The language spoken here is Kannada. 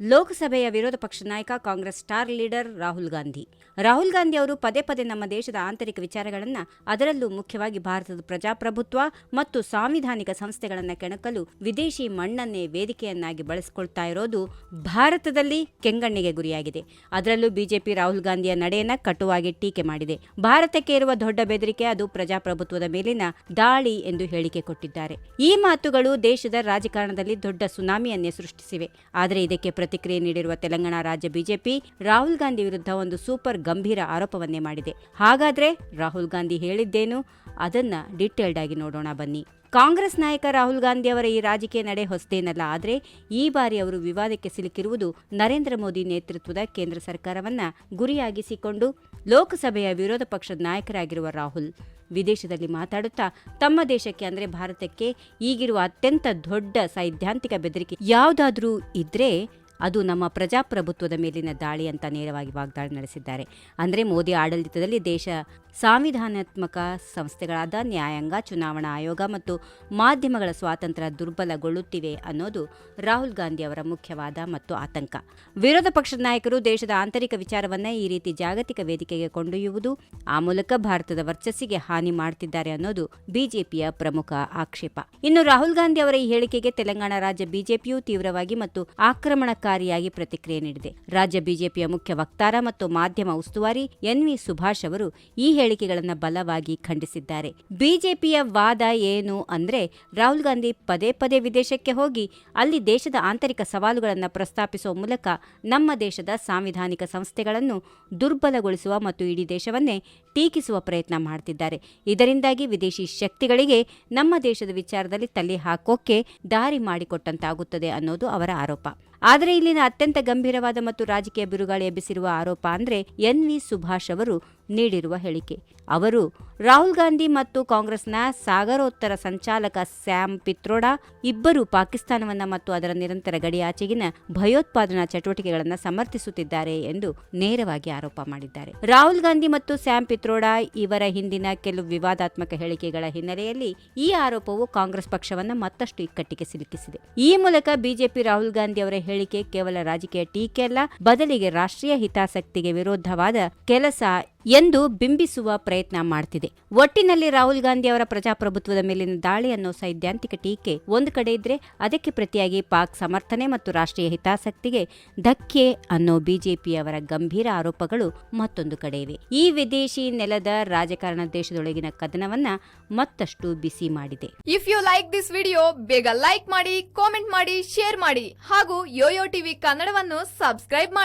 ಲೋಕಸಭೆಯ ವಿರೋಧ ಪಕ್ಷ ನಾಯಕ, Congress star leader Rahul Gandhi. Rahul Gandhi ಅವರು ಪದೇ ಪದೇ ನಮ್ಮ ದೇಶದ ಆಂತರಿಕ ವಿಚಾರಗಳನ್ನು ಅದರಲ್ಲೂ ಮುಖ್ಯವಾಗಿ ಭಾರತದ ಪ್ರಜಾಪ್ರಭುತ್ವ ಮತ್ತು ಸಾಂವಿಧಾನಿಕ ಸಂಸ್ಥೆಗಳನ್ನು ಕೆಣಕಲು ವಿದೇಶಿ ಮಣ್ಣನ್ನೇ ವೇದಿಕೆಯನ್ನಾಗಿ ಬಳಸಿಕೊಳ್ತಾ ಇರೋದು ಭಾರತದಲ್ಲಿ ಕೆಂಗಣ್ಣಿಗೆ ಗುರಿಯಾಗಿದೆ. ಅದರಲ್ಲೂ ಬಿಜೆಪಿ ರಾಹುಲ್ ಗಾಂಧಿಯ ನಡೆಯನ್ನ ಕಟುವಾಗಿ ಟೀಕೆ ಮಾಡಿದೆ. ಭಾರತಕ್ಕೆ ಇರುವ ದೊಡ್ಡ ಬೆದರಿಕೆ ಅದು ಪ್ರಜಾಪ್ರಭುತ್ವದ ಮೇಲಿನ ದಾಳಿ ಎಂದು ಹೇಳಿಕೆ ಕೊಟ್ಟಿದ್ದಾರೆ. ಈ ಮಾತುಗಳು ದೇಶದ ರಾಜಕಾರಣದಲ್ಲಿ ದೊಡ್ಡ ಸುನಾಮಿಯನ್ನೇ ಸೃಷ್ಟಿಸಿವೆ. ಆದರೆ ಇದಕ್ಕೆ ಪ್ರತಿಕ್ರಿಯೆ ನೀಡಿರುವ ತೆಲಂಗಾಣ ರಾಜ್ಯ ಬಿಜೆಪಿ ರಾಹುಲ್ ಗಾಂಧಿ ವಿರುದ್ಧ ಒಂದು ಸೂಪರ್ ಗಂಭೀರ ಆರೋಪವನ್ನೇ ಮಾಡಿದೆ. ಹಾಗಾದ್ರೆ ರಾಹುಲ್ ಗಾಂಧಿ ಹೇಳಿದ್ದೇನು? ಅದನ್ನ ಡೀಟೇಲ್ಡ್ ಆಗಿ ನೋಡೋಣ ಬನ್ನಿ. ಕಾಂಗ್ರೆಸ್ ನಾಯಕ ರಾಹುಲ್ ಗಾಂಧಿ ಅವರ ಈ ರಾಜಕೀಯ ನಡೆ ಹೊಸದೇನಲ್ಲ, ಆದರೆ ಈ ಬಾರಿ ಅವರು ವಿವಾದಕ್ಕೆ ಸಿಲುಕಿರುವುದು ನರೇಂದ್ರ ಮೋದಿ ನೇತೃತ್ವದ ಕೇಂದ್ರ ಸರ್ಕಾರವನ್ನ ಗುರಿಯಾಗಿಸಿಕೊಂಡು ಲೋಕಸಭೆಯ ವಿರೋಧ ಪಕ್ಷದ ನಾಯಕರಾಗಿರುವ ರಾಹುಲ್. ವಿದೇಶದಲ್ಲಿ ಮಾತಾಡುತ್ತಾ ತಮ್ಮ ದೇಶಕ್ಕೆ ಅಂದರೆ ಭಾರತಕ್ಕೆ ಈಗಿರುವ ಅತ್ಯಂತ ದೊಡ್ಡ ಸೈದ್ಧಾಂತಿಕ ಬೆದರಿಕೆ ಯಾವುದಾದ್ರೂ ಇದ್ರೆ ಅದು ನಮ್ಮ ಪ್ರಜಾಪ್ರಭುತ್ವದ ಮೇಲಿನ ದಾಳಿ ಅಂತ ನೇರವಾಗಿ ವಾಗ್ದಾಳಿ ನಡೆಸಿದ್ದಾರೆ. ಅಂದರೆ ಮೋದಿ ಆಡಳಿತದಲ್ಲಿ ದೇಶ ಸಾಂವಿಧಾನಾತ್ಮಕ ಸಂಸ್ಥೆಗಳಾದ ನ್ಯಾಯಾಂಗ, ಚುನಾವಣಾ ಆಯೋಗ ಮತ್ತು ಮಾಧ್ಯಮಗಳ ಸ್ವಾತಂತ್ರ್ಯ ದುರ್ಬಲಗೊಳ್ಳುತ್ತಿವೆ ಅನ್ನೋದು ರಾಹುಲ್ ಗಾಂಧಿ ಅವರ ಮುಖ್ಯವಾದ ಮತ್ತು ಆತಂಕ. ವಿರೋಧ ಪಕ್ಷದ ನಾಯಕರು ದೇಶದ ಆಂತರಿಕ ವಿಚಾರವನ್ನ ಈ ರೀತಿ ಜಾಗತಿಕ ವೇದಿಕೆಗೆ ಕೊಂಡೊಯ್ಯುವುದು, ಆ ಮೂಲಕ ಭಾರತದ ವರ್ಚಸ್ಸಿಗೆ ಹಾನಿ ಮಾಡುತ್ತಿದ್ದಾರೆ ಅನ್ನೋದು ಬಿಜೆಪಿಯ ಪ್ರಮುಖ ಆಕ್ಷೇಪ. ಇನ್ನು ರಾಹುಲ್ ಗಾಂಧಿ ಅವರ ಈ ಹೇಳಿಕೆಗೆ ತೆಲಂಗಾಣ ರಾಜ್ಯ ಬಿಜೆಪಿಯು ತೀವ್ರವಾಗಿ ಮತ್ತು ಆಕ್ರಮಣಕಾರಿಯಾಗಿ ಪ್ರತಿಕ್ರಿಯೆ ನೀಡಿದೆ. ರಾಜ್ಯ ಬಿಜೆಪಿಯ ಮುಖ್ಯ ವಕ್ತಾರ ಮತ್ತು ಮಾಧ್ಯಮ ಉಸ್ತುವಾರಿ ಎನ್ವಿ ಸುಭಾಷ್ ಅವರು ಈ ಹೇಳಿಕೆಗಳನ್ನು ಬಲವಾಗಿ ಖಂಡಿಸಿದ್ದಾರೆ. ಬಿಜೆಪಿಯ ವಾದ ಏನು ಅಂದ್ರೆ ರಾಹುಲ್ ಗಾಂಧಿ ಪದೇ ಪದೇ ವಿದೇಶಕ್ಕೆ ಹೋಗಿ ಅಲ್ಲಿ ದೇಶದ ಆಂತರಿಕ ಸವಾಲುಗಳನ್ನು ಪ್ರಸ್ತಾಪಿಸುವ ಮೂಲಕ ನಮ್ಮ ದೇಶದ ಸಾಂವಿಧಾನಿಕ ಸಂಸ್ಥೆಗಳನ್ನು ದುರ್ಬಲಗೊಳಿಸುವ ಮತ್ತು ಇಡೀ ದೇಶವನ್ನೇ ಟೀಕಿಸುವ ಪ್ರಯತ್ನ ಮಾಡ್ತಿದ್ದಾರೆ. ಇದರಿಂದಾಗಿ ವಿದೇಶಿ ಶಕ್ತಿಗಳಿಗೆ ನಮ್ಮ ದೇಶದ ವಿಚಾರದಲ್ಲಿ ತಲೆ ಹಾಕೋಕೆ ದಾರಿ ಮಾಡಿಕೊಟ್ಟಂತಾಗುತ್ತದೆ ಅನ್ನೋದು ಅವರ ಆರೋಪ. ಆದರೆ ಇಲ್ಲಿನ ಅತ್ಯಂತ ಗಂಭೀರವಾದ ಮತ್ತು ರಾಜಕೀಯ ಬಿರುಗಾಳಿ ಎಬ್ಬಿಸಿರುವ ಆರೋಪ ಅಂದ್ರೆ ಎನ್ ವಿ ಸುಭಾಷ್ ಅವರು ನೀಡಿರುವ ಹೇಳಿಕೆ. ಅವರು ರಾಹುಲ್ ಗಾಂಧಿ ಮತ್ತು ಕಾಂಗ್ರೆಸ್ನ ಸಾಗರೋತ್ತರ ಸಂಚಾಲಕ ಸ್ಯಾಮ್ ಪಿತ್ರೋಡಾ, ಇಬ್ಬರು ಪಾಕಿಸ್ತಾನವನ್ನ ಮತ್ತು ಅದರ ನಿರಂತರ ಗಡಿಯಾಚೆಗಿನ ಭಯೋತ್ಪಾದನಾ ಚಟುವಟಿಕೆಗಳನ್ನು ಸಮರ್ಥಿಸುತ್ತಿದ್ದಾರೆ ಎಂದು ನೇರವಾಗಿ ಆರೋಪ ಮಾಡಿದ್ದಾರೆ. ರಾಹುಲ್ ಗಾಂಧಿ ಮತ್ತು ಸ್ಯಾಮ್ ಪಿತ್ರೋಡಾ ಇವರ ಹಿಂದಿನ ಕೆಲವು ವಿವಾದಾತ್ಮಕ ಹೇಳಿಕೆಗಳ ಹಿನ್ನೆಲೆಯಲ್ಲಿ ಈ ಆರೋಪವು ಕಾಂಗ್ರೆಸ್ ಪಕ್ಷವನ್ನ ಮತ್ತಷ್ಟು ಇಕ್ಕಟ್ಟಿಗೆ ಸಿಲುಕಿಸಿದೆ. ಈ ಮೂಲಕ ಬಿಜೆಪಿ ರಾಹುಲ್ ಗಾಂಧಿ ಅವರ ಹೇಳಿಕೆ ಕೇವಲ ರಾಜಕೀಯ ಟೀಕೆ ಅಲ್ಲ, ಬದಲಿಗೆ ರಾಷ್ಟ್ರೀಯ ಹಿತಾಸಕ್ತಿಗೆ ವಿರೋಧವಾದ ಕೆಲಸ ಎಂದು ಬಿಂಬಿಸುವ ಪ್ರಯತ್ನ ಮಾಡ್ತಿದೆ. ಒಟ್ಟಿನಲ್ಲಿ ರಾಹುಲ್ ಗಾಂಧಿ ಅವರ ಪ್ರಜಾಪ್ರಭುತ್ವದ ಮೇಲಿನ ದಾಳಿ ಅನ್ನೋ ಸೈದ್ಧಾಂತಿಕ ಟೀಕೆ ಒಂದು ಕಡೆ ಇದ್ರೆ ಅದಕ್ಕೆ ಪ್ರತಿಯಾಗಿ ಪಾಕ್ ಸಮರ್ಥನೆ ಮತ್ತು ರಾಷ್ಟ್ರೀಯ ಹಿತಾಸಕ್ತಿಗೆ ಧಕ್ಕೆ ಅನ್ನೋ ಬಿಜೆಪಿಯವರ ಗಂಭೀರ ಆರೋಪಗಳು ಮತ್ತೊಂದು ಕಡೆ ಇವೆ. ಈ ವಿದೇಶಿ ನೆಲದ ರಾಜಕಾರಣ ದೇಶದೊಳಗಿನ ಕದನವನ್ನ ಮತ್ತಷ್ಟು ಬಿಸಿ ಮಾಡಿದೆ. If you like this video ಬೇಗ ಲೈಕ್ ಮಾಡಿ ಕಾಮೆಂಟ್ ಮಾಡಿ ಶೇರ್ ಮಾಡಿ ಹಾಗೂ ಯೋಯೋ ಟಿವಿ ಕನ್ನಡವನ್ನು ಸಬ್ಸ್ಕ್ರೈಬ್ ಮಾಡಿ.